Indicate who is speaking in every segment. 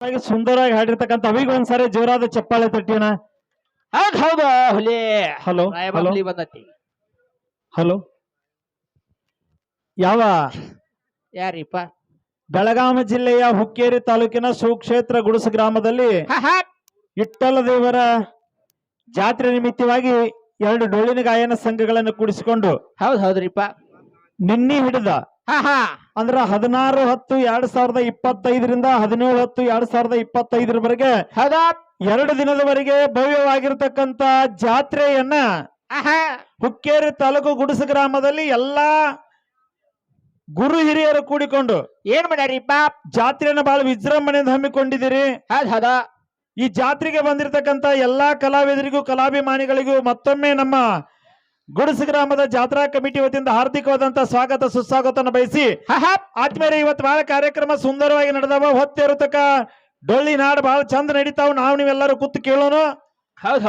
Speaker 1: ಹಾಗೆ ಸುಂದರವಾಗಿ ಹಾಡಿರ್ತಕ್ಕಂಥ ಅವಿಗೆ ಒಂದ್ಸಾರಿ ಜೋರಾದ ಚಪ್ಪಾಳೆ
Speaker 2: ಹೌದ್ ಹೌದು ಹುಲಿ.
Speaker 1: ಹಲೋ
Speaker 2: ರಾಯಬ
Speaker 1: ಹಲೋ.
Speaker 2: ಹುಲಿ ಬಂದತಿ.
Speaker 1: ಹಲೋ. ಯಾವ?
Speaker 2: ಯಾರಿಪ್ಪ?
Speaker 1: ಬೆಳಗಾವಿ ಜಿಲ್ಲೆಯ ಹುಕ್ಕೇರಿ ತಾಲೂಕಿನ ಸುಕ್ಷೇತ್ರ ಗುಡಸ ಗ್ರಾಮದಲ್ಲಿ. ಇಟ್ಟಲ ದೇವರ ಜಾತ್ರೆ ನಿಮಿತ್ತವಾಗಿ ಎರಡು ಡೊಳ್ಳಿನ ಗಾಯನ ಸಂಘಗಳನ್ನು ಕೂಡಿಸಿಕೊಂಡು
Speaker 2: ಹೌದ್ ಹೌದ್ರಿಪ್ಪ.
Speaker 1: ನಿನ್ನೆ ಹಿಡಿದ ಅಂದ್ರ ಹದಿನಾರು ಹತ್ತು ಎರಡ್ ಸಾವಿರದ ಇಪ್ಪತ್ತೈದರಿಂದ ಹದಿನೇಳು ಹತ್ತು ಎರಡ್ ಸಾವಿರದ ಇಪ್ಪತ್ತೈದರವರೆಗೆ ಎರಡು ದಿನದವರೆಗೆ ಭವ್ಯವಾಗಿರ್ತಕ್ಕಂತ ಜಾತ್ರೆಯನ್ನ. ಹುಕ್ಕೇರಿ ತಾಲೂಕು ಗುಡಿಸು ಗ್ರಾಮದಲ್ಲಿ ಎಲ್ಲಾ ಗುರು ಹಿರಿಯರು ಕೂಡಿಕೊಂಡು
Speaker 2: ಏನ್ ಮಾಡ್ಯಾರಿಪ್ಪ
Speaker 1: ಜಾತ್ರೆಯನ್ನ ಬಹಳ ವಿಜೃಂಭಣೆಯಿಂದ ಹಮ್ಮಿಕೊಂಡಿದ್ದೀರಿ. ಈ ಜಾತ್ರೆಗೆ ಬಂದಿರತಕ್ಕಂತ ಎಲ್ಲಾ ಕಲಾವಿದರಿಗೂ ಕಲಾಭಿಮಾನಿಗಳಿಗೂ ಮತ್ತೊಮ್ಮೆ ನಮ್ಮ ಗುಡಿಸ ಗ್ರಾಮದ ಜಾತ್ರಾ ಕಮಿಟಿ ವತಿಯಿಂದ ಹಾರ್ದಿಕವಾದಂತಹ ಸ್ವಾಗತ ಸುಸ್ವಾಗತವನ್ನು ಬಯಸಿ. ಆದ್ಮೇಲೆ ಇವತ್ತು ಬಹಳ ಕಾರ್ಯಕ್ರಮ ಸುಂದರವಾಗಿ ನಡೆದವ ಹೊತ್ತಿರತಕ್ಕ ಡೊಳ್ಳಿ ನಾಡು ಬಹಳ ಚಂದ ನಡೀತಾವ ನಾವು ನೀವೆಲ್ಲರೂ ಕೂತು ಕೇಳೋನು
Speaker 2: ಹೌದ್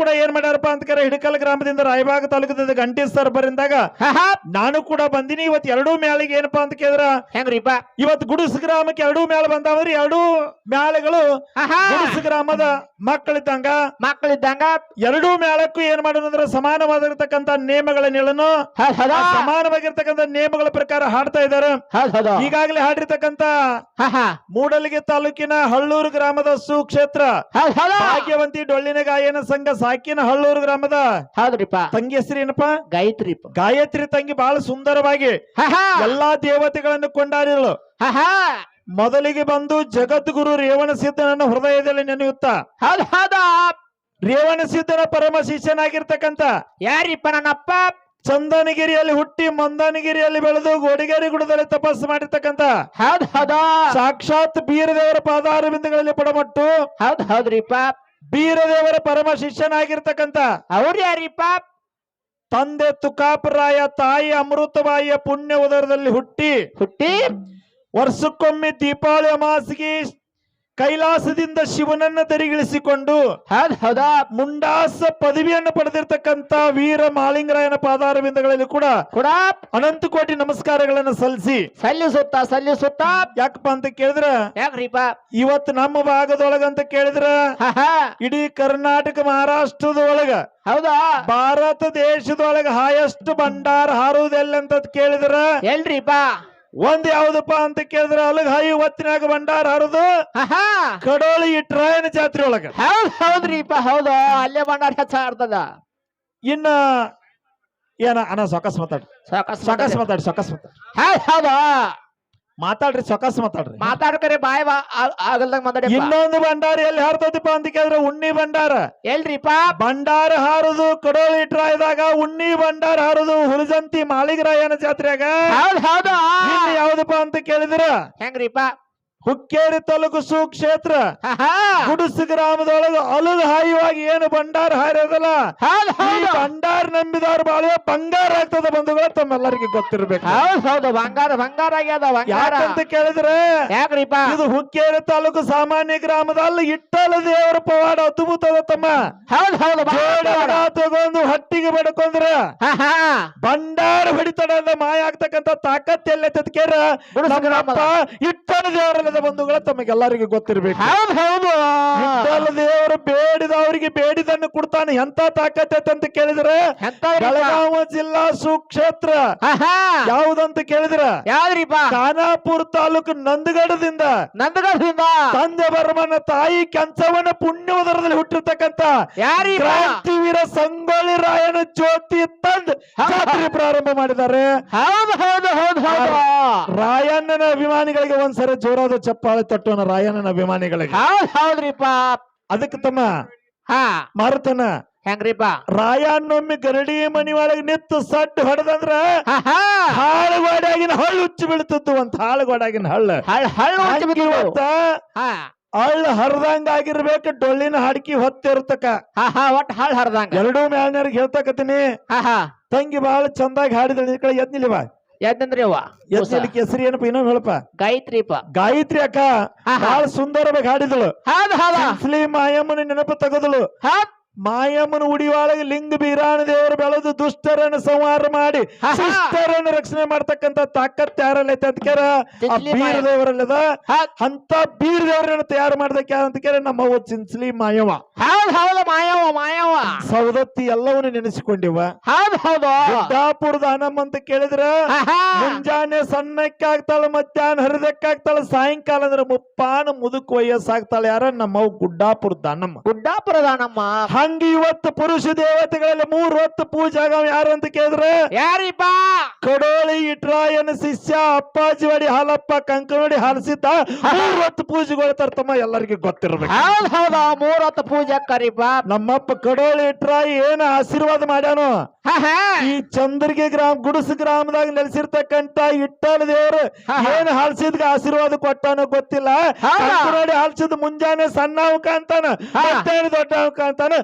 Speaker 1: ಕೂಡ ಏನ್ ಮಾಡ್ಯಾರಪ್ಪ ಅಂತ ಕರೆ ಹಿಡಕಲ್ ಗ್ರಾಮದಿಂದ ರಾಯಬಾಗ ತಾಲೂಕದಿಂದ ಗಂಟಿ ಸರ್ ಬರಿಂದಾಗ. ನಾನು ಕೂಡ ಬಂದಿನಿ ಇವತ್ತು ಎರಡೂ ಮ್ಯಾಳಿಗೆ ಏನಪ್ಪಾ ಅಂತ ಕೇಳಿದ್ರ
Speaker 2: ಹೆಂಗ್ರಿಪ್ಪ?
Speaker 1: ಇವತ್ತು ಗುಡಿಸ ಗ್ರಾಮಕ್ಕೆ ಎರಡೂ ಮ್ಯಾಲ ಬಂದಾವಂದ್ರೆ ಎರಡೂ ಮ್ಯಾಳಗಳು ಗುಡಿಸ್ ಗ್ರಾಮದ ಮಕ್ಕಳಿದ್ದಂಗ.
Speaker 2: ಮಕ್ಕಳಿದ್ದಂಗ?
Speaker 1: ಎರಡೂ ಮ್ಯಾಲಕ್ಕೂ ಏನ್ ಮಾಡೋದಂದ್ರ ಸಮಾನವಾಗಿರ್ತಕ್ಕಂತ
Speaker 2: ನಿಯಮಗಳ ನೆಲನು
Speaker 1: ಸಮಾನವಾಗಿರ್ತಕ್ಕಂತ ನಿಯಮಗಳ ಪ್ರಕಾರ ಹಾಡ್ತಾ ಇದ್ದಾರೆ. ಈಗಾಗಲೇ ಹಾಡಿರ್ತಕ್ಕಂತ. ಮೂಡಲಿಗೆ ತಾಲೂಕಿನ ಹಳ್ಳೂರು ಗ್ರಾಮದ ಸುಕ್ಷೇತ್ರ ಭಾಗ್ಯವಂತಿ ಡೊಳ್ಳಿನ ಗಾಯನ ಸಂಘ ಸಾಕಿನ ಹಳ್ಳೂರು ಗ್ರಾಮದ?
Speaker 2: ಹೌದ್ರಿಪ್ಪ.
Speaker 1: ತಂಗಿ ಹೆಸರೇನಪ್ಪ
Speaker 2: ಗಾಯತ್ರಿಪ್ಪ.
Speaker 1: ಗಾಯತ್ರಿ ತಂಗಿ ಬಹಳ ಸುಂದರವಾಗಿ. ಎಲ್ಲಾ ದೇವತೆಗಳನ್ನು ಕೊಂಡಾಡಿದಳು. ಮೊದಲಿಗೆ ಬಂದು ಜಗದ್ಗುರು ರೇವಣ ಸಿದ್ಧನನ್ನು ಹೃದಯದಲ್ಲಿ ನೆನೆಯುತ್ತ. ರೇವಣ ಸಿದ್ಧನ ಪರಮ ಶಿಷ್ಯನಾಗಿರ್ತಕ್ಕಂತ
Speaker 2: ಯಾರಿಪ್ಪ ನನ್ನಪ್ಪ?
Speaker 1: ಚಂದನಗಿರಿಯಲ್ಲಿ ಹುಟ್ಟಿ ಮಂದನಗಿರಿಯಲ್ಲಿ ಬೆಳೆದು ಗೋಡಿಗೇರಿ ಗುಡದಲ್ಲಿ ತಪಸ್ಸು
Speaker 2: ಮಾಡಿರ್ತಕ್ಕಂತ
Speaker 1: ಸಾಕ್ಷಾತ್ ಬೀರದೇವರ ಪಾದಾರ ಬಿಂದುಗಳಲ್ಲಿ ಪಡಮಟ್ಟು.
Speaker 2: ಹೌದ್ ಹೌದ್ರಿಪ್ಪ.
Speaker 1: ಬೀರದೇವರ ಪರಮ ಶಿಷ್ಯನಾಗಿರ್ತಕ್ಕಂಥ
Speaker 2: ಅವ್ರು ಯಾರಿಪ್ಪ
Speaker 1: ತಂದೆ ತುಕಾಪರಾಯ ತಾಯಿ ಅಮೃತಬಾಯಿಯ ಪುಣ್ಯ ಉದರದಲ್ಲಿ ಹುಟ್ಟಿ
Speaker 2: ಹುಟ್ಟಿ?
Speaker 1: ವರ್ಷಕ್ಕೊಮ್ಮೆ ದೀಪಾವಳಿ ಅಮಾಸಿಗೆ ಕೈಲಾಸದಿಂದ ಶಿವನನ್ನ ತೆರಿಗಿಳಿಸಿಕೊಂಡು
Speaker 2: ಹೌದಾ
Speaker 1: ಮುಂಡಾಸ ಪದವಿಯನ್ನು ಪಡೆದಿರ್ತಕ್ಕಂತ ವೀರ ಮಾಲಿಂಗರಾಯನ ಪಾದಾರವಿಂದಗಳಲ್ಲಿ ಕೂಡ
Speaker 2: ಕೂಡ?
Speaker 1: ಅನಂತ ಕೋಟಿ ನಮಸ್ಕಾರಗಳನ್ನು ಸಲ್ಲಿಸಿ.
Speaker 2: ಸಲ್ಲಿಸುತ್ತ ಸಲ್ಲಿಸುತ್ತ?
Speaker 1: ಯಾಕಪ್ಪ ಅಂತ ಕೇಳಿದ್ರ?
Speaker 2: ಯಾಕ್ರಿಪ್ಪ?
Speaker 1: ಇವತ್ತು ನಮ್ಮ ಭಾಗದೊಳಗಂತ ಕೇಳಿದ್ರ. ಇಡೀ ಕರ್ನಾಟಕ ಮಹಾರಾಷ್ಟ್ರದೊಳಗ.
Speaker 2: ಹೌದಾ?
Speaker 1: ಭಾರತ ದೇಶದೊಳಗ ಹಾಯೆಸ್ಟ್ ಭಂಡಾರ ಹಾರುವುದೆಲ್ಲ ಅಂತ ಕೇಳಿದ್ರ?
Speaker 2: ಎಲ್ರಿಪ್ಪ?
Speaker 1: ಒಂದ್ ಯಾವ್ದಪ್ಪ ಅಂತ ಕೇಳಿದ್ರ ಅಲಗ ಹಾಯಿ ಹೊತ್ತಿನಾಗ ಭಂಡಾರ ಹರಿದು. ಕಡೋಳಿ ಟ್ರೈನ್ ಜಾತ್ರೆ ಒಳಗ.
Speaker 2: ಹೌದ್ ಹೌದ್ರಿಪ್ಪ ಹೌದು. ಅಲ್ಲೇ ಬಂಡಾರ ಹೆಚ್ಚ ಆಡ್ತದ.
Speaker 1: ಇನ್ನ ಏನ ಅಣ್ಣ ಸೊಕಸ್ ಮಾತಾಡ.
Speaker 2: ಸೊಕಸ್
Speaker 1: ಸೊಕಸ್ ಮಾತಾಡಿ ಸೊಕಸ್ ಮಾತಾಡ.
Speaker 2: ಹೌದಾ.
Speaker 1: ಮಾತಾಡ್ರಿ ಸೊಕಸ್ ಮಾತಾಡ್ರಿ.
Speaker 2: ಮಾತಾಡ್ಕರೆ ಬಾಯ್ ಆಗಲ್ದಂಗ ಮಾತಾಡಿ
Speaker 1: ಇನ್ನೊಂದು ಭಂಡಾರ ಎಲ್ಲಿ ಹಾರ್ತೈತಿಪ್ಪ ಅಂತ ಕೇಳಿದ್ರೆ ಉಣ್ಣಿ ಭಂಡಾರ.
Speaker 2: ಎಲ್ರಿಪ್ಪ?
Speaker 1: ಭಂಡಾರ ಹಾರದು ಕಡೋಳಿ ಇಟ್ರಾಯದಾಗ ಉಣ್ಣಿ ಭಂಡಾರ ಹಾರದು ಹುಲಜಂತಿ ಮಾಳಿಗರಾಯನ ಜಾತ್ರೆಯಾಗ.
Speaker 2: ಹೌದು
Speaker 1: ಯಾವ್ದಪ್ಪ ಅಂತ ಕೇಳಿದ್ರ?
Speaker 2: ಹೆಂಗ್ರಿಪ್ಪ?
Speaker 1: ಹುಕ್ಕೇರಿ ತಾಲೂಕು ಸುಕ್ಷೇತ್ರ. ಗುಡಿಸು ಗ್ರಾಮದೊಳಗ ಅಲುದ ಹಾಯುವಾಗಿ ಏನು ಭಂಡಾರ ಹಾರೋದಲ್ಲ ಭಂಡಾರ ನಂಬಿದವ್ರ ಬಾಳ ಬಂಗಾರ ಆಗ್ತದ ಬಂಧುಗಳು ತಮ್ಮೆಲ್ಲರಿಗೆ ಗೊತ್ತಿರ್ಬೇಕು.
Speaker 2: ಹೌದ್ ಹೌದು. ಬಂಗಾರ ಬಂಗಾರ ಆಗ್ಯದ ಅಂತ
Speaker 1: ಯಾಕಂತ ಕೇಳಿದ್ರೆ
Speaker 2: ಯಾಕ್ರಿಪ
Speaker 1: ಇದು ಹುಕ್ಕೇರಿ ತಾಲೂಕು ಸಾಮಾನ್ಯ ಗ್ರಾಮದಲ್ಲಿ ಇಟ್ಟಲ ದೇವರ ಪವಾಡ ಅದ್ಭುತದ ತಮ್ಮ.
Speaker 2: ಹೌದ್ ಹೌದು.
Speaker 1: ತಗೊಂಡು ಹಟ್ಟಿಗೆ ಬಡ್ಕೊಂಡ್ರ. ಭಂಡಾರ ಹೊಡಿತಡ ಮಾಯ ಆಗ್ತಕ್ಕಂತ ತಾಕತ್ ಎಲ್ಲ ತತ್ಕೇರ ದೇವರ ದೇವರಲ್ಲದ ಬಂಧುಗಳ ತಮಗೆಲ್ಲರಿಗೂ ಗೊತ್ತಿರಬೇಕು.
Speaker 2: ಹೌದು ಹೌದು.
Speaker 1: ಅವರಿಗೆ ದೇವರು ಬೇಡಿದವರಿಗೆ ಬೇಡಿದನ್ನು ಕೊಡ್ತಾನೆ. ಎಂತ ತಾಕತ್ ಐತೆ ಅಂತ ಕೇಳಿದ್ರೆ ಬೆಳಗಾವ ಜಿಲ್ಲಾ ಸುಕ್ಷೇತ್ರ. ಯಾವ್ದಂತ ಕೇಳಿದ್ರ
Speaker 2: ಯಾವ್ದ್ರಿಪ್ಪ
Speaker 1: ಖಾನಾಪುರ ತಾಲೂಕು ನಂದಗಡದಿಂದ
Speaker 2: ನಂದಗಡದಿಂದ?
Speaker 1: ತಂದೆ ಬರ್ಮನ ತಾಯಿ ಕೆಂಚವನ ಪುಣ್ಯ ಉದರದಲ್ಲಿ ಹುಟ್ಟಿರ್ತಕ್ಕಂತ ಕ್ರಾಂತಿವೀರ ಸಂಗೊಳ್ಳಿ ರಾಯನ ಜ್ಯೋತಿ ತಂದ್ ಜಾತ್ರೆ ಪ್ರಾರಂಭ ಮಾಡಿದ್ದಾರೆ.
Speaker 2: ಹೌದು ಹೌದು ಹೌದು ಹೌದು.
Speaker 1: ರಾಯಣ್ಣನ ಅಭಿಮಾನಿಗಳಿಗೆ ಒಂದ್ಸರಿ ಜೋರಾದ ಚಪ್ಪಾಳೆ ತಟ್ಟೋಣ ರಾಯಣ್ಣನ ಅಭಿಮಾನಿಗಳಿಗೆ.
Speaker 2: ಹೌದ್ ಹೌದ್ರಿಪ್ಪ.
Speaker 1: ಅದಕ್ಕೆ ತಮ್ಮ
Speaker 2: ಹಾ.
Speaker 1: ಮಾರುತನ.
Speaker 2: ಹೆಂಗ್ರಿಪ್ಪ?
Speaker 1: ರಾಯಣ್ಣೊಮ್ಮೆ ಗರಡಿ ಮನಿ ಒಳಗೆ ನಿತ್ತು ಸಡ್ಡು ಹೊಡೆದಂದ್ರ
Speaker 2: ಹಾ ಹ.
Speaker 1: ಹಾಳುಗೋಡಾಗಿನ ಹಳ್ಳು ಉಚ್ಚಿ ಬೀಳ್ತಿತ್ತು ಅಂತ ಹಾಳುಗೋಡಾಗಿನ ಹಳ್ಳ.
Speaker 2: ಹಳ್ ಹಳ್ಳ ಉಚ್ಚಿ.
Speaker 1: ಇವತ್ತ
Speaker 2: ಹಾ.
Speaker 1: ಹಳ್ಳ ಹರಿದಂಗ ಆಗಿರ್ಬೇಕು ಡೊಳ್ಳಿನ ಹಾಡ್ಕಿ ಹೊತ್ತಿರ್ತಕ
Speaker 2: ಹಾ ಹಾ ಒಟ್ಟು ಹಳ್ ಹರ್ದಂಗ.
Speaker 1: ಎರಡೂ ಮ್ಯಾಲ್ನವ್ರಿಗೆ ಹೇಳ್ತಕತ್ತೀನಿ.
Speaker 2: ಹಾ ಹಾ.
Speaker 1: ತಂಗಿ ಬಹಳ ಚಂದಾಗಿ ಹಾಡಿದಳು ಈ ಕಡೆ ಎದ್ನಿಲಿವ
Speaker 2: ಎದ್ದಂದ್ರಿ ಅವ್ವ?
Speaker 1: ಹೆಸರು ಏನಪ್ಪ? ಇನ್ನೊಂದು ಹೇಳಪ್ಪ.
Speaker 2: ಗಾಯತ್ರಿಪ್ಪ
Speaker 1: ಗಾಯತ್ರಿ ಅಕ್ಕ.
Speaker 2: ಹಾ, ಹಾ.
Speaker 1: ಬಹಳ ಸುಂದರವಾಗಿ ಹಾಡಿದಳು.
Speaker 2: ಹೌದು ಆಯಮ್ಮನ
Speaker 1: ಸಿಂಸ್ಲಿ ಮಾಯಮ್ಮನ ನೆನಪು ತೆಗೆದಳು.
Speaker 2: ಹೌದ್.
Speaker 1: ಮಾಯಮ್ಮನ ಉಡಿಯೊಳಗೆ ಲಿಂಗ ಬೀರಾಣ ದೇವರು ಬೆಳೆದು ದುಷ್ಟರನ್ನು ಸಂಹಾರ ಮಾಡಿ ಶಿಷ್ಟರನ್ನು ರಕ್ಷಣೆ ಮಾಡ್ತಕ್ಕಂತ ತಾಕತ್ ಯಾರಲ್ಲಿ ಐತೆ ಅಂತ ಕೇರ ಆ ಬೀರ ದೇವರಲ್ಲದ ಅಂತ ಬೀರ ದೇವರನ್ನ ತಯಾರು ಮಾಡ್ದಕ್ಕೆ ಯಾರು ಅಂತ ಕೇರ ನಮ್ಮ ಚಿಂಚಲಿ ಮಾಯವ
Speaker 2: ಹೌದ್ ಹೌದು ಮಾಯವ ಮಾಯವ
Speaker 1: ಸವದತ್ತಿ ಎಲ್ಲವನ್ನ ನೆನೆಸಿಕೊಂಡಿವ.
Speaker 2: ಹೌದ್ ಹೌದು.
Speaker 1: ಗುಡ್ಡಾಪುರದ ಹನಮ್ಮ ಅಂತ ಕೇಳಿದ್ರ. ಮುಂಜಾನೆ ಸಣ್ಣಕ್ಕೆ ಆಗ್ತಾಳ ಮಧ್ಯಾಹ್ನ ಹರಿದಕ್ಕೆ ಆಗ್ತಾಳ ಸಾಯಂಕಾಲ ಅಂದ್ರೆ ಮುಪ್ಪಾನ ಮುದುಕ್ ವಯಸ್ಸಾಗ್ತಾಳ ಯಾರ? ನಮ್ಮವ್ ಗುಡ್ಡಾಪುರದ ಹನಮ್ಮ
Speaker 2: ಗುಡ್ಡಾಪುರದ ನಮ್ಮ
Speaker 1: ಹಂಗ ಇವತ್ತು ಪುರುಷ ದೇವತೆಗಳಲ್ಲಿ ಮೂರ್ ಹೊತ್ತು ಪೂಜೆ ಆಗವ ಯಾರು ಅಂತ ಕೇಳಿದ್ರೆ?
Speaker 2: ಯಾರಿಪ್ಪ?
Speaker 1: ಕಡೋಳಿ ಇಟ್ರಾಯನ ಶಿಷ್ಯ ಅಪ್ಪಾಜಿ ವಡಿ ಹಾಲಪ್ಪ ಕಂಕನೋಡಿ ಹಾಲಿಸಿದ್ದ ಮೂರ್ ಹೊತ್ತು ಪೂಜೆಗಳು ತಮ್ಮ ಎಲ್ಲರಿಗೂ ಗೊತ್ತಿರ್ಬೇಕು.
Speaker 2: ಹೌದ್ ಹೌದ ಮೂರ್ ಹೊತ್ತು ಪೂಜೆ ಕರಿಪ್ಪ
Speaker 1: ನಮ್ಮಪ್ಪ ಕಡೋಳಿ ಇಟ್ರಾಯಿ ಏನ ಆಶೀರ್ವಾದ ಮಾಡ್ಯಾನು? ಈ ಚಂದ್ರಗಿ ಗ್ರಾಮ ಗುಡಿಸ ಗ್ರಾಮದಾಗ ನೆಲೆಸಿರ್ತಕ್ಕಂತ ಇಟ್ಟಲ ದೇವರು. ಏನ್ ಹಾಲ್ಸಿದ್ಗ ಆಶೀರ್ವಾದ ಕೊಟ್ಟಾನೋ ಗೊತ್ತಿಲ್ಲ? ನೋಡಿ ಹಾಲ್ಸಿದ್ ಮುಂಜಾನೆ ಸಣ್ಣ ಅವಕಾಂತಾನ ದೊಡ್ಡ ಅವಕ ಅಂತಾನ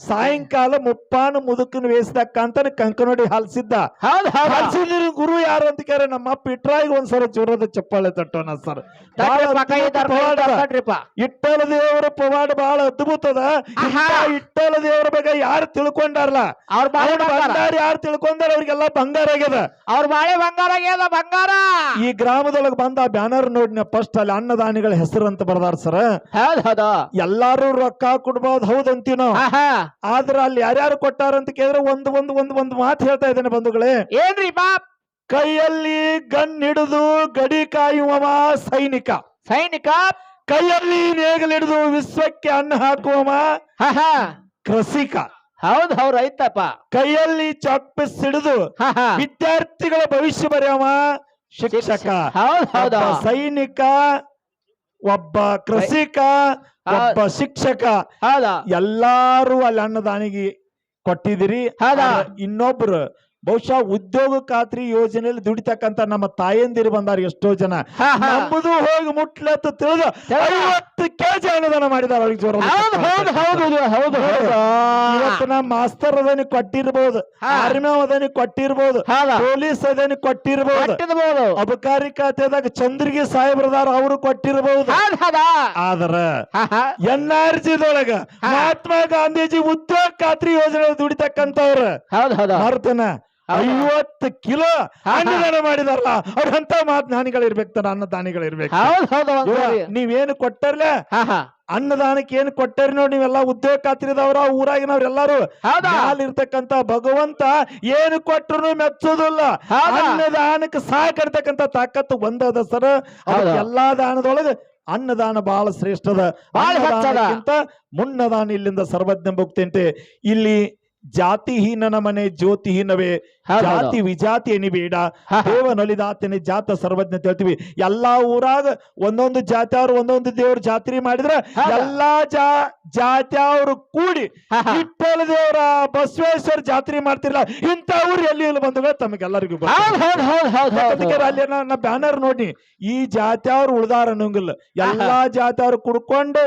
Speaker 1: ಸಾಯಂಕಾಲ ಮುಪ್ಪಾನು ಮುದುಕನ್ ವೇಸ್ದಕ್ಕ ಅಂತಾನೆ ಕಂಕನೋಡಿ ಹಾಲ್ಸಿದ್ದ. ಹಾಲ್ಸಿದ ಗುರು ಯಾರು ಅಂತ ಕೇಳ ನಮ್ಮ ಅಪ್ಪ ಇಟ್ರಾಯಿಗೆ ಒಂದ್ಸಲ ಜೋರದ ಚಪ್ಪಾಳೆ ತಟ್ಟೋಣ ಸರ್. ಇಟ್ಟಲ ದೇವರ ಪವಾಡ ಬಹಳ ಅದ್ಭುತದ. ಇಟ್ಟಲ ದೇವರ ಬಗ್ಗೆ ಯಾರು ತಿಳ್ಕೊಂಡಾರಲ್ಲ?
Speaker 2: ಅವ್ರ ಬಂಗಾರ.
Speaker 1: ಯಾರು ತಿಳ್ಕೊಂಡಾರ ಅವ್ರಿಗೆಲ್ಲ ಬಂಗಾರ ಆಗ್ಯದ.
Speaker 2: ಅವ್ರ ಬಾಳೆ ಬಂಗಾರ ಆಗ್ಯದ ಬಂಗಾರ.
Speaker 1: ಈ ಗ್ರಾಮದೊಳಗ ಬಂದ ಬ್ಯಾನರ್ ನೋಡಿನ ಫಸ್ಟ್ ಅಲ್ಲಿ ಅನ್ನದಾನಿಗಳ ಹೆಸರು ಅಂತ ಬರ್ದಾರ ಸರ್. ಎಲ್ಲಾರು ರೊಕ್ಕ ಕೊಡ್ಬೋದು ಹೌದಂತೀನೋ? ನಾವು ಆದ್ರ ಅಲ್ಲಿ ಯಾರ್ಯಾರು ಕೊಟ್ಟಾರ ಅಂತ ಕೇಳಿದ್ರೆ ಒಂದು ಒಂದು ಒಂದು ಒಂದು ಮಾತು ಹೇಳ್ತಾ ಇದ್ದೇನೆ ಬಂಧುಗಳೇ.
Speaker 2: ಏನ್ರಿ ಬಾಪ್
Speaker 1: ಕೈಯಲ್ಲಿ ಗನ್ ಹಿಡಿದು ಗಡಿ ಕಾಯುವವ ಸೈನಿಕ.
Speaker 2: ಸೈನಿಕ?
Speaker 1: ಕೈಯಲ್ಲಿ ನೇಗಲಿಡಿದು ವಿಶ್ವಕ್ಕೆ ಅನ್ನ ಹಾಕುವವ ಕೃಷಿಕ
Speaker 2: ಹೌದ್ ಹೌದ್ ಐತಪ್ಪ
Speaker 1: ಕೈಯಲ್ಲಿ ಚಾಕ್ ಸಿಡಿದು ಹಿಡಿದು ವಿದ್ಯಾರ್ಥಿಗಳ ಭವಿಷ್ಯ ಬರೆಯವ ಶಿಕ್ಷಕ.
Speaker 2: ಹೌದ್ ಹೌದು
Speaker 1: ಸೈನಿಕ ಒಬ್ಬ ಕೃಷಿಕ ಒಬ್ಬ ಶಿಕ್ಷಕ
Speaker 2: ಹೌದಾ.
Speaker 1: ಎಲ್ಲಾರು ಅಲ್ಲಿ ಅನ್ನದಾನಿಗೆ ಕೊಟ್ಟಿದಿರಿ
Speaker 2: ಹೌದಾ?
Speaker 1: ಇನ್ನೊಬ್ರು ಬಹುಶಃ ಉದ್ಯೋಗ ಖಾತ್ರಿ ಯೋಜನೆಯಲ್ಲಿ ದುಡಿತಕ್ಕಂತ ನಮ್ಮ ತಾಯಂದಿರು ಬಂದಾರ ಎಷ್ಟೋ ಜನ. ನಮ್ಮದು ಹೋಗಿ ಮುಟ್ಲತ್ತು ತಿಳಿದು. ಐವತ್ತು ಕೆಜಿ ಅನುದಾನ ಮಾಡಿದಾರ ಅವ್ರಿಗೆ ಜೋರ ಇವತ್ತು ನಮ್ಮ ಮಾಸ್ತರ್ ಅದನಿ ಕೊಟ್ಟಿರ್ಬೋದು. ಆರ್ಮಿ ಅದನಿ ಕೊಟ್ಟಿರ್ಬೋದು? ಪೊಲೀಸ್ ಅದನಿ ಕೊಟ್ಟಿರ್ಬೋದು ಅಬಕಾರಿ ಖಾತೆದಾಗ ಚಂದ್ರಿಗೆ ಸಾಹೇಬ್ರದಾರ ಅವರು ಕೊಟ್ಟಿರ್ಬೋದು
Speaker 2: ಹೌದ್ ಹೌದ
Speaker 1: ಆದ್ರ ಎನ್ ಆರ್ ಜಿದೊಳಗ. ಮಹಾತ್ಮ ಗಾಂಧೀಜಿ ಉದ್ಯೋಗ ಖಾತ್ರಿ ಯೋಜನೆ ದುಡಿತಕ್ಕಂತವ್ರ
Speaker 2: ಹೌದ್ ಹೌದು
Speaker 1: ಮರ್ತನ
Speaker 2: ಹೌದಾ?
Speaker 1: ಐವತ್ತು ಕಿಲೋ. ಅನ್ನದಾನ ಮಾಡಿದಾರಲ್ಲ ಅವ್ರಂತ ಮಾತ್ ದಾನಿಗಳಿರ್ಬೇಕು ತರ ಅನ್ನದಾನಿಗಳಿರ್ಬೇಕು.
Speaker 2: ಹೌದ್ ಹೌದು ಸರಿ.
Speaker 1: ನೀವೇನು ಕೊಟ್ಟರ್ಲೆ? ಅನ್ನದಾನಕ್ಕೆ ಏನು ಕೊಟ್ಟರಿ ನೋಡಿ ನೀವೆಲ್ಲ ಉದ್ಯೋಗ ಖಾತ್ರಿದವ್ರ ಊರಾಗಿನವ್ರೆಲ್ಲಾರು.
Speaker 2: ಅಲ್ಲಿರ್ತಕ್ಕಂತ
Speaker 1: ಇರ್ತಕ್ಕಂತ ಭಗವಂತ ಏನು ಕೊಟ್ಟರು ಮೆಚ್ಚೋದಿಲ್ಲ
Speaker 2: ಹೌದಾ?
Speaker 1: ಅನ್ನದಾನಕ್ಕೆ ಸಾಕರ್ತಕ್ಕಂತ ತಾಕತ್ತು ಒಂದದ ಸರ್.
Speaker 2: ಹೌದಾ?
Speaker 1: ಎಲ್ಲಾ ದಾನದೊಳಗ ಅನ್ನದಾನ ಬಹಳ ಶ್ರೇಷ್ಠದ ಮುನ್ನದಾನ ಇಲ್ಲಿಂದ ಸರ್ವಜ್ಞ ಭಕ್ತಿ ಇಲ್ಲಿ ಜಾತಿಹೀನನ ಮನೆ ಜ್ಯೋತಿಹೀನವೇ
Speaker 2: ಹೌದ್ ಹೌದು.
Speaker 1: ಜಾತಿ ವಿಜಾತಿ ಎನಿಬೇಡ
Speaker 2: ಬೇಡ.
Speaker 1: ದೇವನೊಲಿದಾತನೇ ಜಾತ ಸರ್ವಜ್ಞ ಅಂತ ಹೇಳ್ತೀವಿ. ಎಲ್ಲಾ ಊರಾಗ ಒಂದೊಂದು ಜಾತಿಯವ್ರು ಒಂದೊಂದು ದೇವ್ರ ಜಾತ್ರೆ ಮಾಡಿದ್ರ ಎಲ್ಲಾ ಜಾ ಜಾತಿಯವ್ರು ಕೂಡಿ
Speaker 2: ಹಾ, ಹಾ.
Speaker 1: ದೇವರ ಬಸವೇಶ್ವರ ಜಾತ್ರೆ ಮಾಡ್ತಿರಲ್ಲ ಇಂತ ಊರು ಎಲ್ಲಿ ಇಲ್ಲ ಬಂಧುಗಳು ತಮಗೆಲ್ಲರಿಗೂ ಅಲ್ಲಿ ನನ್ನ ಬ್ಯಾನರ್ ನೋಡಿ. ಈ ಜಾತಿಯವರು ಉಳ್ದಾರ ಅನ್ನಂಗಿಲ್ಲ. ಎಲ್ಲಾ ಜಾತಿಯವ್ರು ಕುಡ್ಕೊಂಡು.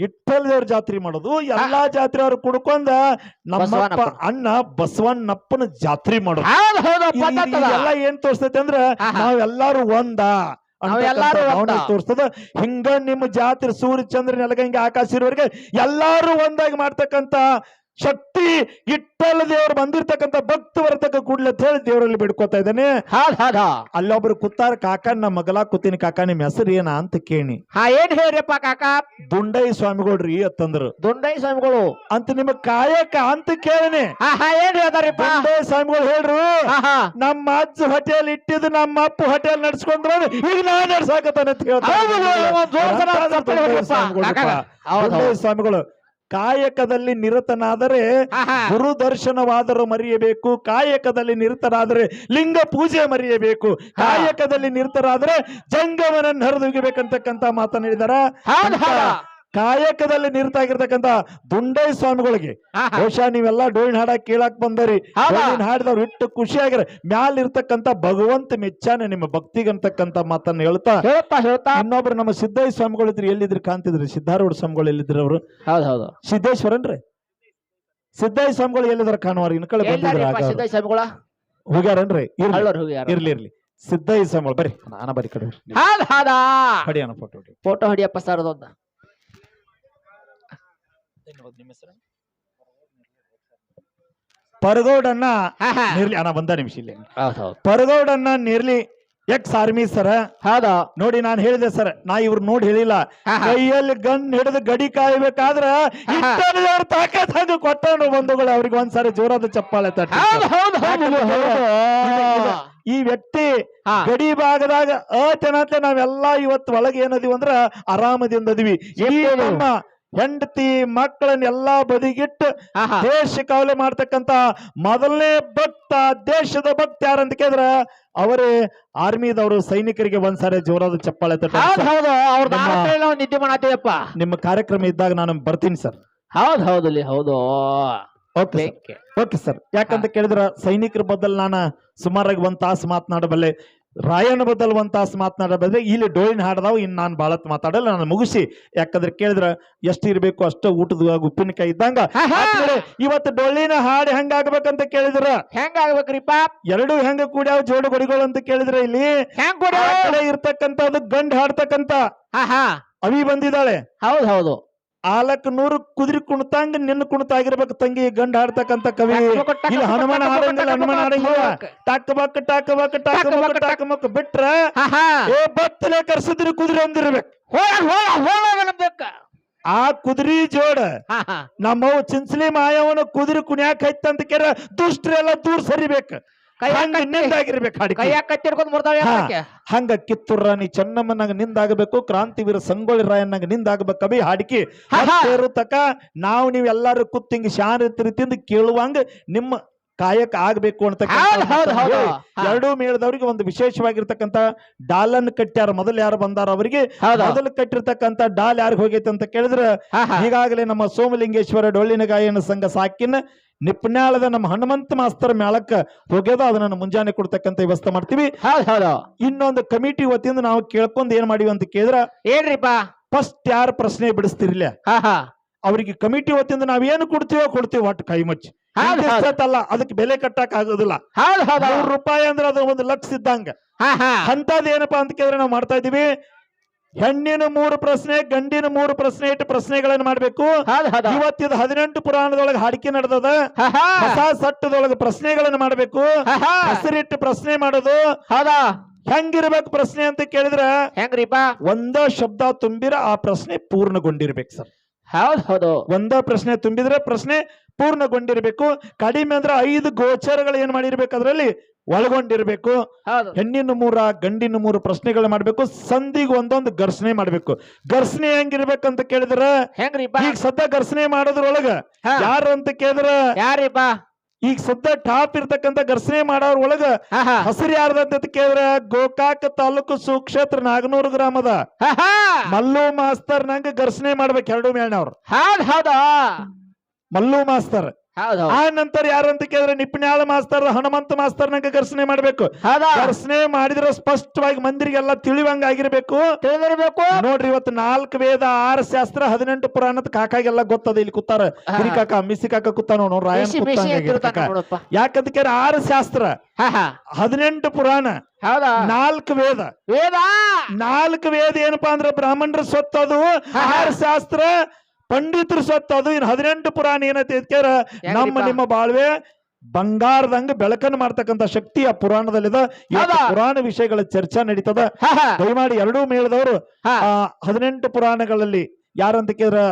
Speaker 1: ಇಟ್ಟಲ್ ದೇವ್ರ ಜಾತ್ರೆ ಮಾಡೋದು. ಎಲ್ಲಾ ಜಾತ್ರೆಯವ್ರು ಕುಡ್ಕೊಂಡ ನಮ್ಮಪ್ಪ ಅಣ್ಣ ಬಸವಣ್ಣಪ್ಪನ ಜಾತ್ರೆ ಮಾಡೋದು
Speaker 2: ಹೌದ್ ಹೌದು ಪದ್ಧತಿ ಅದ.
Speaker 1: ಎಲ್ಲ ಏನ್ ತೋರ್ಸ್ತೈತೆ ಅಂದ್ರ
Speaker 2: ಆಹಾ.
Speaker 1: ನಾವೆಲ್ಲಾರು ಒಂದ
Speaker 2: ನಾವೆಲ್ಲಾರು ಒಂದ.
Speaker 1: ತೋರಿಸ್ತದ ಹಿಂಗ ನಿಮ್ಮ ಜಾತ್ರೆ ಸೂರ್ಯ ಚಂದ್ರ ನೆಲಗಂಗೆ ಆಕಾಶ ಇರುವವರೆಗೆ ಎಲ್ಲಾರು ಒಂದಾಗಿ ಮಾಡ್ತಕ್ಕಂತ ಶಕ್ತಿ ಇಟ್ಟಲ್ಲ ದೇವರು ಬಂದಿರ್ತಕ್ಕಂಥ ಭಕ್ತ ಬರ್ತಕ್ಕ ಕೂಡ್ಲೆ ಅಂತ ಹೇಳಿ ದೇವರಲ್ಲಿ ಬಿಡ್ಕೋತಾ ಇದ್ದಾನೆ.
Speaker 2: ಹಾಗ
Speaker 1: ಅಲ್ಲೊಬ್ರು ಕೂತಾರ ಕಾಕ ನಮ್ಮ ಮಗಲ ಕೂತೀನಿ ಕಾಕ ನಿಮ್ ಹೆಸರು ಏನ? ಅಂತ ಕೇಳಿ.
Speaker 2: ಹಾ ಏನ್ ಹೇಳ್ರಿಪ್ಪ ಕಾಕ?
Speaker 1: ದುಂಡೈ ಸ್ವಾಮಿಗಳ್ರಿ ಅಂತಂದ್ರು.
Speaker 2: ದುಂಡೈ ಸ್ವಾಮಿಗಳು.
Speaker 1: ಅಂತ ನಿಮ್ಗೆ ಕಾಯಕ? ಅಂತ ಕೇಳಿನಿ.
Speaker 2: ಹಾ ಹಾ ಏನ್ ಹೇಳ್ತಾರಿಪ್ಪ
Speaker 1: ದುಂಡೈ ಸ್ವಾಮಿಗಳು ಹೇಳ್ರು ನಮ್ಮ ಅಜ್ಜ ಹೋಟೆಲ್ ಇಟ್ಟಿದ್ದು ನಮ್ಮ ಅಪ್ಪ ಹೋಟೆಲ್ ನಡ್ಸ್ಕೊಂಡ್ರು ಈಗ ನಾ ನಡ್ಸಾಕತ್ತಾನೆ ಅಂತ ಹೇಳ್ತಾರೆ. ಸ್ವಾಮಿಗಳು ಕಾಯಕದಲ್ಲಿ ನಿರತನಾದರೆ ಗುರು ದರ್ಶನವಾದರೂ ಮರೆಯಬೇಕು. ಕಾಯಕದಲ್ಲಿ ನಿರತರಾದರೆ ಲಿಂಗ ಪೂಜೆ ಮರೆಯಬೇಕು. ಕಾಯಕದಲ್ಲಿ ನಿರತರಾದರೆ ಜಂಗಮನನ್ನು ಹರಿದುಗಿಬೇಕಂತಕ್ಕಂತ ಮಾತನ್ನ ಕಾಯಕದಲ್ಲಿ ನಿರತಾಗಿರ್ತಕ್ಕಂತ ದುಂಡೈ ಸ್ವಾಮಿಗಳಿಗೆ. ಬಹುಶಃ ನೀವೆಲ್ಲ ಡೋಳಿನ ಹಾಡ ಕೇಳಾಕ್ ಬಂದರಿ? ಡೋಳಿನ ಹಾಡಿದವ್ರು ಇಟ್ಟು ಖುಷಿಯಾಗಿರ ಮ್ಯಾಲ ಇರ್ತಕ್ಕಂತ ಭಗವಂತ ಮೆಚ್ಚಾನೆ ನಿಮ್ಮ ಭಕ್ತಿಗಂತಕ್ಕಂತ ಮಾತನ್ನ ಹೇಳ್ತಾ
Speaker 2: ಹೇಳ್ತಾ ಹೇಳ್ತಾ.
Speaker 1: ಇನ್ನೊಬ್ರು ನಮ್ಮ ಸಿದ್ದಯ್ಯ ಸ್ವಾಮಿಗಳು ಇದ್ರಿ ಎಲ್ಲಿದ್ರು ಕಾಣ್ತಿದ್ರಿ? ಸಿದ್ಧಾರೂಢ ಸ್ವಾಮಿಗಳು ಎಲ್ಲಿದ್ರು ಅವರು?
Speaker 2: ಹೌದೌದು ಹೌದು.
Speaker 1: ಸಿದ್ದೇಶ್ವರನ್ರಿ? ಸಿದ್ದಯ್ಯ ಸ್ವಾಮಿಗಳು ಎಲ್ಲಿದ್ರ ಕಾಣುವಾರ? ಇನ್ ಕಡೆ ಬಂದಿದ್ರ ಹೋಗ್ಯಾರನ್ರಿ? ಇರ್ಲಿ. ಇರ್ಲಿ ಸಿದ್ದಯ್ಯ ಸ್ವಾಮಿಗಳು ಬರ್ರಿ. ನಾನ ಬರಿ ಕಡೆ ಹೊಡಿಯೋಣ. ಫೋಟೋ ಫೋಟೋ ಹೊಡಿಯಪ್ಪ
Speaker 2: ಸರ್ ಹೊಡಿಯಪ್ಪ ಸರ್ದೊಂದ
Speaker 1: ನಿಮ್ಮ ಹೆಸರು? ಪರಗೌಡನ್ನ ನಿರ್ಲಿ ಅಣ್ಣ ಒಂದ ನಿಮಿಷ ಇಲ್ಲಿ. Paragoudanna Nirli ex army sir.
Speaker 2: ಹೌದು.
Speaker 1: ನೋಡಿ ನಾನು ಹೇಳಿದೆ ಸರ್. ನಾ ಇವ್ರು ನೋಡಿ ಹೇಳಿಲ್ಲ. ಕೈಯಲ್ಲಿ ಗನ್ ಹಿಡಿದು ಗಡಿ ಕಾಯ್ಬೇಕಾದ್ರ ತಾಕತ್ ಹಂಗ ಕೊಟ್ಟವನು ಬಂಧುಗಳು. ಅವ್ರಿಗೆ ಒಂದ್ಸಾರಿ ಜೋರಾದ ಚಪ್ಪಾಳೆ ತಟ್ಟಿ. ಈ ವ್ಯಕ್ತಿ ಗಡಿ ಭಾಗದಾಗ ಅಚನಂತೆ ನಾವೆಲ್ಲಾ ಇವತ್ತು ಒಳಗೆ ಏನದಿವಿ ಅಂದ್ರ ಆರಾಮದಿಂದ ಅದೀವಿ ಈ ನಮ್ಮ ಹೆಂಡತಿ ಮಕ್ಕಳನ್ನೆಲ್ಲಾ ಬದಿಗಿಟ್ಟು ದೇಶ ಕಾವಲೆ ಮಾಡ್ತಕ್ಕಂತ ಮೊದಲನೇ ಭಕ್ತ ದೇಶದ ಭಕ್ತ ಯಾರಂತ ಕೇಳಿದ್ರ ಅವರೇ ಆರ್ಮಿದವರು ಸೈನಿಕರಿಗೆ ಒಂದ್ಸಾರಿ ಜೋರಾದ ಚಪ್ಪಾಳೆ
Speaker 2: ನಿದ್ದೆ ಮಾಡತ್ತೀವಪ್ಪ
Speaker 1: ನಿಮ್ಮ ಕಾರ್ಯಕ್ರಮ ಇದ್ದಾಗ ನಾನು ಬರ್ತೀನಿ ಸರ್.
Speaker 2: ಹೌದ್ ಹೌದಲ್ಲಿ ಹೌದು.
Speaker 1: Okay okay sir. ಯಾಕಂತ ಕೇಳಿದ್ರ ಸೈನಿಕರ ಬದಲ್ ನಾನು ಸುಮಾರಾಗಿ ಒಂದ್ ತಾಸು ಮಾತನಾಡಬಲ್ಲೆ. ರಾಯನ ಬದಲ್ ಒಂದ್ ತಾಸು ಮಾತನಾಡಬಲ್ಲೆ ಇಲ್ಲಿ ಡೋಳಿನ ಹಾಡದಾವ ಇನ್ನು ನಾನು ಭಾಳತ್ ಮಾತಾಡಲ್ಲ ನಾನು ಮುಗಿಸಿ. ಯಾಕಂದ್ರೆ ಕೇಳಿದ್ರ ಎಷ್ಟು ಇರಬೇಕು ಅಷ್ಟ ಊಟದ ಉಪ್ಪಿನಕಾಯಿ ಇದ್ದಂಗ. ಇವತ್ತು ಡೊಳ್ಳಿನ ಹಾಡು ಹೆಂಗಾಗ್ಬೇಕಂತ ಕೇಳಿದ್ರ?
Speaker 2: ಹೆಂಗ ಆಗ್ಬೇಕ್ರಿಪ್ಪ
Speaker 1: ಎರಡು ಹೆಂಗ ಕೂಡ್ಯಾವ ಜೋಡು ಗೊಡಿಗಳು ಅಂತ ಕೇಳಿದ್ರ ಇಲ್ಲಿ?
Speaker 2: ಹೆಂಗ್
Speaker 1: ಇರ್ತಕ್ಕಂಥದ್ದು ಗಂಡ್ ಹಾಡ್ತಕ್ಕಂತ ಅವಿ ಬಂದಿದ್ದಾಳೆ.
Speaker 2: ಹೌದು ಹೌದು.
Speaker 1: ಆಲಕ್ ನೂರು ಕುದುರೆ ಕುಣತಂಗ ನಿನ್ನ ಕುಣಿತ ಆಗಿರ್ಬೇಕು ತಂಗಿ ಗಂಡ ಹಾಡ್ತಕ್ಕಂತ ಕವಿ. ಇಲ್ಲಿ ಹನುಮಾನ ಹಾಡಂಗಿಲ್ಲ ಹನುಮಾನ ಹಾಡಂಗಿಲ್ಲ.
Speaker 2: ಟಕ್.
Speaker 1: ಟಕ್ ಬಕ್ ಟಕ್ ಬಕ್ ಟಕ್
Speaker 2: ಟಕ್
Speaker 1: ಬಕ್
Speaker 2: ಬಕ್
Speaker 1: ಮಕ್ ಬಿಟ್ರ ಏ ಬತ್ತಲೆ ಕರ್ಸಿದ್ರಿ ಕುದುರೆ ಅಂದಿರ್ಬೇಕು. ಆ ಕುದುರಿ ಜೋಡ ನಮ್ಮವು ಚಿಂಚಲಿ ಮಾಯವನ ಕುದುರೆ ಕುಣಿಯಾಕ ಐತಂತ ಕೇರ ದುಷ್ಟ್ರೆಲ್ಲ ದೂರ ಸರಿಬೇಕು.
Speaker 2: ಕೈಯಾಗ್
Speaker 1: ಹಂಗ ಕಿತ್ತೂರ್ ರಾಣಿ ಚೆನ್ನಮ್ಮನಾಗ ನಿಂದಾಗಬೇಕು ಕ್ರಾಂತಿವೀರ ಸಂಗೊಳ್ಳಿ ರಾಯನಾಗ ನಿಂದಾಗಬೇಕು ಬಿ ಹಾಡಿಕೆ. ತಕ ನಾವು ನೀವು ಎಲ್ಲಾರು ಕುತ್ತಿಂಗ್ ಶಾನ್ ಶಾಂತ ರೀತಿಯಿಂದ ಕೇಳುವಂಗ ನಿಮ್ಮ ಕಾಯಕ ಆಗ್ಬೇಕು
Speaker 2: ಅಂತ
Speaker 1: ಎರಡು ಮೇಳದವರಿಗೆ ಒಂದು ವಿಶೇಷವಾಗಿರ್ತಕ್ಕಂಥ ಡಾಲನ್ ಕಟ್ಟ್ಯಾರ ಮೊದಲು ಯಾರು ಬಂದಾರ ಅವರಿಗೆ ಮೊದಲು ಕಟ್ಟಿರ್ತಕ್ಕಂತ ಡಾಲ್ ಯಾರಿಗೆ ಹೋಗೈತೆ ಅಂತ ಕೇಳಿದ್ರೆ ಈಗಾಗಲೇ ನಮ್ಮ ಸೋಮಲಿಂಗೇಶ್ವರ ಡೊಳ್ಳಿನ ಗಾಯನ ಸಂಘ ಸಾಕಿನ ನಿಪ್ನಾಳದ ನಮ್ಮ ಹನುಮಂತ ಮಾಸ್ತರ್ ಮೇಳಕ್ಕ ಹೋಗ್ಯದ ಅದನ್ನ ಮುಂಜಾನೆ ಕೊಡ್ತಕ್ಕಂಥ ವ್ಯವಸ್ಥೆ ಮಾಡ್ತೀವಿ. ಇನ್ನೊಂದು ಕಮಿಟಿ ವತಿಯಿಂದ ನಾವು ಕೇಳ್ಕೊಂಡ್ ಏನ್ ಮಾಡಿವಿ ಅಂತ ಕೇಳಿದ್ರ
Speaker 2: ಏನ್ರಿಪಾ
Speaker 1: ಫಸ್ಟ್ ಯಾರು ಪ್ರಶ್ನೆ
Speaker 2: ಹಾ
Speaker 1: ಅವರಿಗೆ ಕಮಿಟಿ ವತಿಯಿಂದ ನಾವ್ ಏನು ಕೊಡ್ತೀವೋ ಕೊಡ್ತೀವಿ ಒಟ್ಟು ಕೈ ಮುಚ್ಚಿ. ಅಲ್ಲ ಅದಕ್ಕೆ ಬೆಲೆ ಕಟ್ಟಕ್ ಆಗೋದಿಲ್ಲ. ರೂಪಾಯಿ ಅಂದ್ರೆ ಅದು ಒಂದು ಲಕ್ಷ ಇದ್ದಂಗ. ಅಂತದ್ ಏನಪ್ಪಾ ಅಂತ ಕೇಳಿದ್ರೆ ನಾವು ಮಾಡ್ತಾ ಇದೀವಿ ಹೆಣ್ಣಿನ ಮೂರು ಪ್ರಶ್ನೆ ಗಂಡಿನ ಮೂರು ಪ್ರಶ್ನೆ ಇಟ್ಟು ಪ್ರಶ್ನೆಗಳನ್ನ ಮಾಡ್ಬೇಕು. ಇವತ್ತಿದ ಹದಿನೆಂಟು ಪುರಾಣದೊಳಗೆ ಹಾಡಿಕೆ ನಡೆದದ. ಹೊಸ ಸಟ್ಟದೊಳಗೆ ಪ್ರಶ್ನೆಗಳನ್ನ ಮಾಡ್ಬೇಕು. ಹೆಸರಿಟ್ಟು ಪ್ರಶ್ನೆ ಮಾಡೋದು.
Speaker 2: ಹೌದಾ?
Speaker 1: ಹೆಂಗಿರ್ಬೇಕು ಪ್ರಶ್ನೆ ಅಂತ ಕೇಳಿದ್ರ
Speaker 2: ಹೆಂಗ್ರಿಪಾ
Speaker 1: ಒಂದ ಶಬ್ದ ತುಂಬಿರ ಆ ಪ್ರಶ್ನೆ ಪೂರ್ಣಗೊಂಡಿರ್ಬೇಕು ಸರ್.
Speaker 2: ಹೌದ್ ಹೌದು
Speaker 1: ಒಂದ ಪ್ರಶ್ನೆ ತುಂಬಿದ್ರೆ ಪ್ರಶ್ನೆ ಪೂರ್ಣಗೊಂಡಿರ್ಬೇಕು. ಕಡಿಮೆ ಅಂದ್ರೆ ಐದು ಗೋಚರಗಳು ಏನ್ ಮಾಡಿರ್ಬೇಕು ಅದರಲ್ಲಿ? ಒಳಗೊಂಡಿರ್ಬೇಕು.
Speaker 2: ಹೌದು.
Speaker 1: ಹೆಣ್ಣಿನ ಮೂರ ಗಂಡಿನ ಮೂರು ಪ್ರಶ್ನೆಗಳು ಮಾಡ್ಬೇಕು. ಸಂಧಿಗೆ ಒಂದೊಂದು ಘರ್ಷಣೆ ಮಾಡ್ಬೇಕು. ಘರ್ಷಣೆ ಹೆಂಗಿರ್ಬೇಕಂತ ಕೇಳಿದ್ರ?
Speaker 2: ಹೆಂಗ್ರಿಪ್ಪ?
Speaker 1: ಈಗ ಸದ್ದ ಘರ್ಷಣೆ ಮಾಡೋದ್ರೊಳಗ ಯಾರು ಅಂತ ಕೇಳಿದ್ರ?
Speaker 2: ಯಾರಿಪ್ಪ?
Speaker 1: ಈಗ ಸದ್ದ ಟಾಪ್ ಇರ್ತಕ್ಕಂಥ ಘರ್ಷಣೆ ಮಾಡೋರ್ ಒಳಗ ಹಸಿರು ಯಾರ್ದಂತ ಕೇಳಿದ್ರ ಗೋಕಾಕ ತಾಲೂಕು ಸುಕ್ಷೇತ್ರ ನಾಗನೂರು ಗ್ರಾಮದ ಮಲ್ಲು ಮಾಸ್ತರ್ ನಂಗ ಘರ್ಷಣೆ ಮಾಡ್ಬೇಕು ಎರಡು ಮೇಳ್ನವ್ರು
Speaker 2: ಹೌದ್ ಹೌದು?
Speaker 1: ಮಲ್ಲು ಮಾಸ್ತರ್. ಆ ನಂತರ ಯಾರಂತ ಕೇಳಿದ್ರೆ ನಿಪ್ನ್ಯಾಳ ಮಾಸ್ತರ್ ಹನುಮಂತ ಮಾಸ್ತರ್ ನಂಗೆ ಘರ್ಷಣೆ ಮಾಡ್ಬೇಕು. ಘರ್ಷಣೆ ಮಾಡಿದ್ರೆ ಸ್ಪಷ್ಟವಾಗಿ ಮಂದಿರಿಗೆಲ್ಲ ತಿಳಿವಂಗ ಆಗಿರ್ಬೇಕು.
Speaker 2: ತಿಳಿದಿರ್ಬೇಕು.
Speaker 1: ನೋಡ್ರಿ ಇವತ್ತು ನಾಲ್ಕು ವೇದ ಆರು ಶಾಸ್ತ್ರ ಹದಿನೆಂಟು ಪುರಾಣದ ಕಾಕಾಗೆಲ್ಲ ಗೊತ್ತದ ಇಲ್ಲಿ ಕೂತಾರ. ಹಿರಿ ಕಾಕ ಮಿಸಿ ಕಾಕ ಕೂತ ನೋಡ್ ರಾಯನ್. ಯಾಕಂತ ಕೇಳಿ ಆರು ಶಾಸ್ತ್ರ ಹದಿನೆಂಟು ಪುರಾಣ
Speaker 2: ಹೌದಾ?
Speaker 1: ನಾಲ್ಕು ವೇದ.
Speaker 2: ವೇದ?
Speaker 1: ನಾಲ್ಕು ವೇದ ಏನಪ್ಪಾ ಅಂದ್ರೆ ಬ್ರಾಹ್ಮಣರ ಸ್ವತ್ತದು
Speaker 2: ಅದು
Speaker 1: ಆರು ಶಾಸ್ತ್ರ ಪಂಡಿತರ ಅದು ಇನ್ ಹದಿನೆಂಟು ಪುರಾಣ ಏನೈತಿ ಕೇರ ನಮ್ಮ? ನಿಮ್ಮ ಬಾಳ್ವೆ ಬಂಗಾರದಂಗ ಬೆಳಕನ್ನು ಮಾಡ್ತಕ್ಕಂಥ ಶಕ್ತಿ ಆ ಪುರಾಣದಲ್ಲಿದ. ಪುರಾಣ ವಿಷಯಗಳ ಚರ್ಚಾ ನಡೀತದ. ದಯಮಾಡಿ ಎರಡೂ ಮೇಳದವರು ಹದಿನೆಂಟು ಪುರಾಣಗಳಲ್ಲಿ ಯಾರಂತ ಕೇಳಿದ್ರ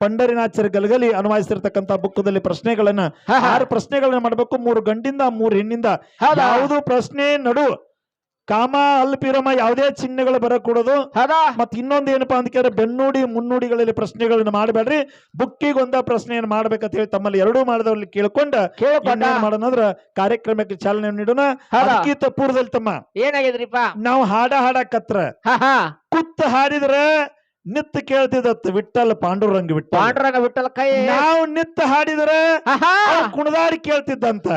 Speaker 1: ಪಂಡರಿನಾಚರ ಗಲಗಲಿ ಅನ್ವಯಿಸಿರ್ತಕ್ಕಂಥ ಬುಕ್ಕದಲ್ಲಿ ಪ್ರಶ್ನೆಗಳನ್ನ ಆರು ಪ್ರಶ್ನೆಗಳನ್ನ ಮಾಡ್ಬೇಕು. ಮೂರು ಗಂಡಿಂದ ಮೂರು ಹೆಣ್ಣಿಂದ. ಯಾವುದು ಪ್ರಶ್ನೆ ನಡು ಕಾಮ ಅಲ್ಪಿರಮ ಯಾವುದೇ ಚಿಹ್ನೆಗಳು ಬರಕೂಡದು.
Speaker 2: ಹೌದಾ?
Speaker 1: ಮತ್ ಇನ್ನೊಂದ್ ಏನಪ್ಪಾ ಅಂತ ಕೇಳಿದ್ರೆ ಬೆನ್ನುಡಿ ಮುನ್ನುಡಿಗಳಲ್ಲಿ ಪ್ರಶ್ನೆಗಳನ್ನ ಮಾಡಬೇಡ್ರಿ. ಬುಕ್ಕಿಗೆ ಒಂದ ಪ್ರಶ್ನೆಯನ್ನು ಮಾಡ್ಬೇಕಂತ ಹೇಳಿ ತಮ್ಮಲ್ಲಿ ಎರಡೂ ಮಾಡಿದವ್ರಲ್ಲಿ ಕೇಳ್ಕೊಂಡ ಮಾಡೋಣ ಕಾರ್ಯಕ್ರಮಕ್ಕೆ ಚಾಲನೆ ನೀಡೋಣ? ಅದಕ್ಕಿಂತ ಪೂರ್ವದಲ್ಲಿ ತಮ್ಮ.
Speaker 2: ಏನಾಗಿದ್ರಿಪ್ಪ
Speaker 1: ನಾವು ಹಾಡ ಹಾಡಕತ್ರ ಕುತ್ತ ಹಾಡಿದ್ರ ನಿತ್ ಕೇಳ್ತಿದತ್ ವಿಠಲ್ ಪಾಂಡುರಂಗ ವಿಠ
Speaker 2: ಪಾಂಡುರಂಗ ವಿಠಲ್ ಕೈ.
Speaker 1: ನಾವು ನಿತ್ ಹಾಡಿದ್ರ ಕುಣದಾಡಿ ಕೇಳ್ತಿದ್ದಂತ.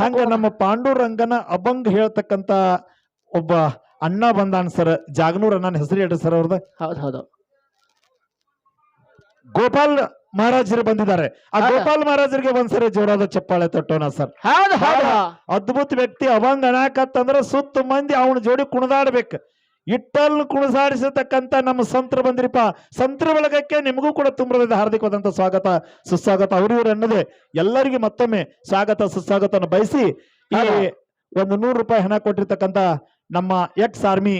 Speaker 1: ಹಂಗ ನಮ್ಮ ಪಾಂಡುರಂಗನ ಅಭಂಗ್ ಹೇಳ್ತಕ್ಕಂತ ಒಬ್ಬ ಅಣ್ಣ ಬಂದಾನ್ ಸರ್ ಜಾಗನೂರ್ ನನ್ನ ಹೆಸರು ಹೇಳ್ರಿ ಸರ್ ಅವ್ರದ್ದು
Speaker 2: ಹೌದೌದು ಹೌದು.
Speaker 1: ಗೋಪಾಲ್ ಮಹಾರಾಜರು ಬಂದಿದ್ದಾರೆ. ಆ? ಗೋಪಾಲ್ ಮಹಾರಾಜರಿಗೆ ಒಂದ್ಸರಿ ಜೋರಾದ ಚಪ್ಪಾಳೆ ತಟ್ಟೋಣ ಸರ್.
Speaker 2: ಹೌದ್ ಹೌದು.
Speaker 1: ಅದ್ಭುತ ವ್ಯಕ್ತಿ ಅವಂಗ ಅಣಕತ್ತಂದ್ರ ಸುತ್ತ ಮಂದಿ ಅವನ ಜೋಡಿ ಕುಣದಾಡ್ಬೇಕು. ಇಟ್ಟಲ್ ಕುಣಸಾಡಿಸತಕ್ಕಂತ ನಮ್ಮ ಸಂತ್ರ ಬಂದ್ರಿಪ್ಪ. ಸಂತ್ರ ಬಳಗಕ್ಕೆ ನಿಮಗೂ ಕೂಡ ತುಂಬರದ ಹಾರ್ದಿಕವಾದಂತ ಸ್ವಾಗತ ಸುಸ್ವಾಗತ. ಅವ್ರಿವ್ರು ಅನ್ನದೆ ಎಲ್ಲರಿಗೂ ಮತ್ತೊಮ್ಮೆ ಸ್ವಾಗತ ಸುಸ್ವಾಗತನ ಬಯಸಿ ಈ. ಒಂದು ನೂರು ರೂಪಾಯಿ ಹಣ ಕೊಟ್ಟಿರ್ತಕ್ಕಂತ ನಮ್ಮ ಎಕ್ಸ್ ಆರ್ಮಿ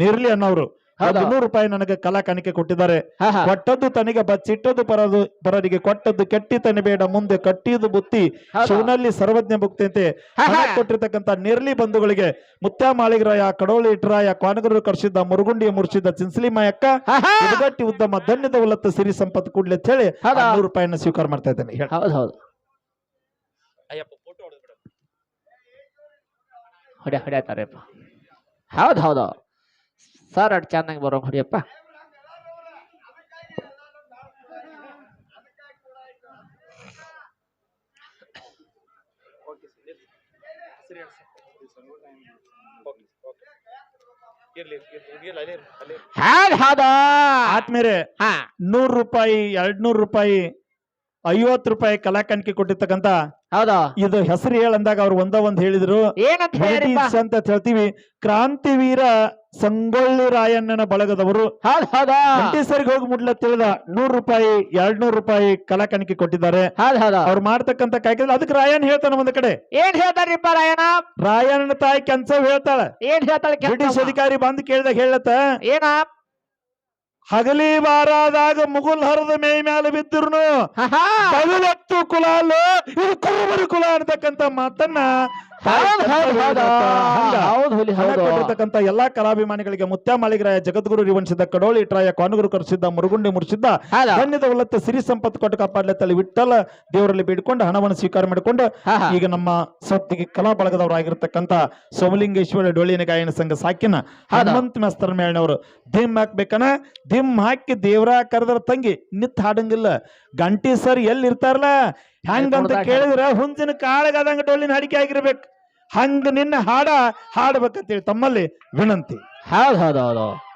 Speaker 1: ನಿರ್ಲಿ ಅನ್ನೋರು
Speaker 2: ಹೌದು.
Speaker 1: ನೂರು ರೂಪಾಯಿ ನನಗೆ ಕಲಾ ಕಾಣಿಕೆ ಕೊಟ್ಟಿದ್ದಾರೆ
Speaker 2: ಹಾ, ಹಾ.
Speaker 1: ಕೊಟ್ಟದ್ದು ತನಗೆ ಬಚ್ಚಿಟ್ಟದ್ದು ಪರದು ಪರರಿಗೆ ಕೊಟ್ಟದ್ದು ಕೆಟ್ಟಿ ತನಿ ಬೇಡ ಮುಂದೆ ಕಟ್ಟಿದ್ದು ಬುತ್ತಿ
Speaker 2: ಹೌದು.
Speaker 1: ಶಿವನಲ್ಲಿ ಸರ್ವಜ್ಞ
Speaker 2: ಹಾ,
Speaker 1: ಹಣ
Speaker 2: ಹಾ.
Speaker 1: ಕೊಟ್ಟಿರ್ತಕ್ಕಂಥ ನಿರ್ಲಿ ಬಂಧುಗಳಿಗೆ ಮುತ್ಯ ಮಾಳಿಗರಾಯ ಕಡೋಳಿ ಇಟ್ರಾಯ ಕ್ವಾನಗರು ಕರ್ಸಿದ್ದ ಮುರುಗುಂಡಿ ಮುರ್ಸಿದ್ದ ಚಿನ್ಸಲಿ ಮಾಯಕ್ಕ
Speaker 2: ಹಾ, ಹಾ.
Speaker 1: ಉದಗಟ್ಟಿ ಉದ್ದಮ ಧನ್ಯದ ಉಲ್ಲತ್ತ ಸಿರಿ ಸಂಪತ್ತು ಕೂಡ್ಲಿ ಅಂತ ಹೇಳಿ
Speaker 2: ಹೌದಾ?
Speaker 1: ನೂರು ರೂಪಾಯಿನ ಸ್ವೀಕಾರ ಮಾಡ್ತಾ ಇದ್ದೇನೆ ಹೇಳಿ.
Speaker 2: ಹೌದು ಹೌದು ಹೊಡೆ ಹೊಡ್ಯಾತಾರಪ್ಪ ಹೌದು ಹೌದು. ಸರ್ ಅಟ್ ಚೆನ್ನಾಗಿ ಬರೋ ಹೊಡಿಯಪ್ಪ. ಹೌದು ಹೌದು.
Speaker 1: ಆದ್ಮೇಲೆ
Speaker 2: ಹಾ.
Speaker 1: ನೂರು ರೂಪಾಯಿ ಎರಡ್ ನೂರು ರೂಪಾಯಿ ಐವತ್ತು ರೂಪಾಯಿ ಕಲಾ ಕಾಣಿಕೆ ಕೊಟ್ಟಿರ್ತಕ್ಕಂಥ
Speaker 2: ಹೌದು?
Speaker 1: ಇದು ಹೆಸರು ಹೇಳಂದಾಗ ಅವ್ರು ಒಂದ ಒಂದ್ ಹೇಳಿದ್ರು.
Speaker 2: ಏನಂತ
Speaker 1: ಅಂತ ಹೇಳ್ತೀವಿ ಕ್ರಾಂತಿವೀರ ಸಂಗೊಳ್ಳಿ ರಾಯಣ್ಣನ ಬಳಗದವರು. ಸರಿಗೆ ಹೋಗಿ ಮುಡ್ಲ ತಿಳಿದ ನೂರ್ ರೂಪಾಯಿ ಎರಡ್ ನೂರು ರೂಪಾಯಿ ಕಲಾಕಣಿಕೆ ಕೊಟ್ಟಿದ್ದಾರೆ. ಅವ್ರು ಮಾಡ್ತಕ್ಕಂತ ಕಾಯ್ಕೆ ಅದಕ್ಕೆ ರಾಯಣ್ಣ ಹೇಳ್ತಾನ ಒಂದ್ ಕಡೆ.
Speaker 2: ಏನ್ ಹೇಳ್ತಾರಿಪ್ಪ ರಾಯಣ್ಣ?
Speaker 1: ರಾಯಣ್ಣನ ತಾಯಿ ಕೆನ್ಸವ್ ಹೇಳ್ತಾಳ.
Speaker 2: ಏನ್ ಹೇಳ್ತಾಳೆ
Speaker 1: ಬ್ರಿಟಿಷ್ ಅಧಿಕಾರಿ ಬಂದ್ ಕೇಳಿದಾಗ ಹೇಳತ್ತ
Speaker 2: ಏನ?
Speaker 1: ಹಗಲಿ ಬಾರಾದಾಗ ಮುಗುಲ್ ಹರದ ಮೇ ಮ್ಯಾಲ ಬಿದ್ದಿರ್ನು
Speaker 2: ಹಾ, ಹಾ.
Speaker 1: ಬಗಲತ್ತು ಕುಲ ಅಲ್ಲ ಇದು ಕುರುಬರು ಕುಲ ಅಂತಕ್ಕಂತ ಮಾತನ್ನ
Speaker 2: ಹೌದು
Speaker 1: ಎಲ್ಲಾ ಕಲಾಭಿಮಾನಿಗಳಿಗೆ ಮುತ್ಯ ಮಾಳಿಗರಾಯ ಜಗದ್ಗುರು ರಿವಂಶದ ಕಡೋಳಿ ಇಟ್ರಾಯ ಕಾನುಗುರು ಕರೆಸಿದ್ದ ಮುರುಗುಂಡಿ ಮುರ್ಸಿದ್ದ ಧನ್ಯದ ಸಂಪತ್ ಸಿರಿ ಸಂಪತ್ತು ಕೊಟ್ಟು ಕಾಪಾಡ್ಲತ್ತಲ್ಲಿ ವಿಠಲ ದೇವರಲ್ಲಿ ಬೇಡಿಕೊಂಡು ಹಣವನ್ನು ಸ್ವೀಕಾರ ಮಾಡಿಕೊಂಡು. ಈಗ ನಮ್ಮ ಸೊತ್ತಿಗೆ ಕಲಾ ಬಳಗದವರಾಗಿರ್ತಕ್ಕಂಥ ಸೋಮಲಿಂಗೇಶ್ವರ ಡೋಳಿನ ಗಾಯನ ಸಂಘ ಸಾಕಿನ ಹನುಮಂತ ಮೇಸ್ತರ ಮೇಳನವರು. ದಿಮ್ ಹಾಕ್ಬೇಕನ ದಿಮ್ ಹಾಕಿ ದೇವರ ಕರೆದ್ರ ತಂಗಿ ನಿತ್ ಹಾಡಂಗಿಲ್ಲ. ಗಂಟಿ ಸರ್ ಎಲ್ಲಿ ಇರ್ತಾರಲ್ಲ ಹೆಂಗಂತ ಕೇಳಿದ್ರೆ ಹುಂಚಿನ ಕಾಳಗದಂಗ ಡೊಳ್ಳಿನ ಅಡಿಕೆ ಆಗಿರ್ಬೇಕು. ಹಂಗ ನಿನ್ನ ಹಾಡ ಹಾಡ್ಬೇಕಂತೇಳಿ ತಮ್ಮಲ್ಲಿ ವಿನಂತಿ.
Speaker 2: ಹೌದ್ ಹೌದ್ ಹೌದು.